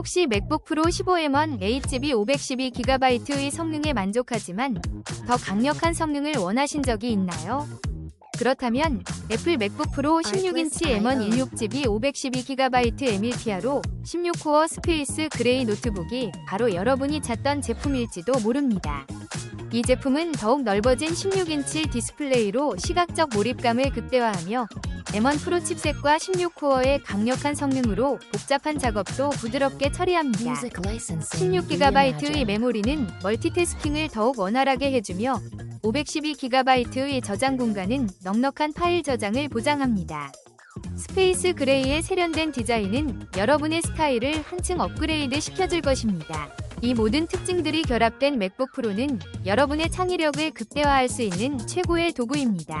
혹시 맥북 프로 15M1 8GB 512GB의 성능에 만족하지만 더 강력한 성능을 원하신 적이 있나요? 그렇다면 애플 맥북 프로 16인치 M1 16GB 512GB M1PR로 16코어 스페이스 그레이 노트북이 바로 여러분이 찾던 제품일지도 모릅니다. 이 제품은 더욱 넓어진 16인치 디스플레이로 시각적 몰입감을 극대화하며 M1 프로 칩셋과 16코어의 강력한 성능으로 복잡한 작업도 부드럽게 처리합니다. 16GB의 메모리는 멀티태스킹을 더욱 원활하게 해주며 512GB의 저장 공간은 넉넉한 파일 저장을 보장합니다. 스페이스 그레이의 세련된 디자인은 여러분의 스타일을 한층 업그레이드 시켜줄 것입니다. 이 모든 특징들이 결합된 맥북 프로는 여러분의 창의력을 극대화할 수 있는 최고의 도구입니다.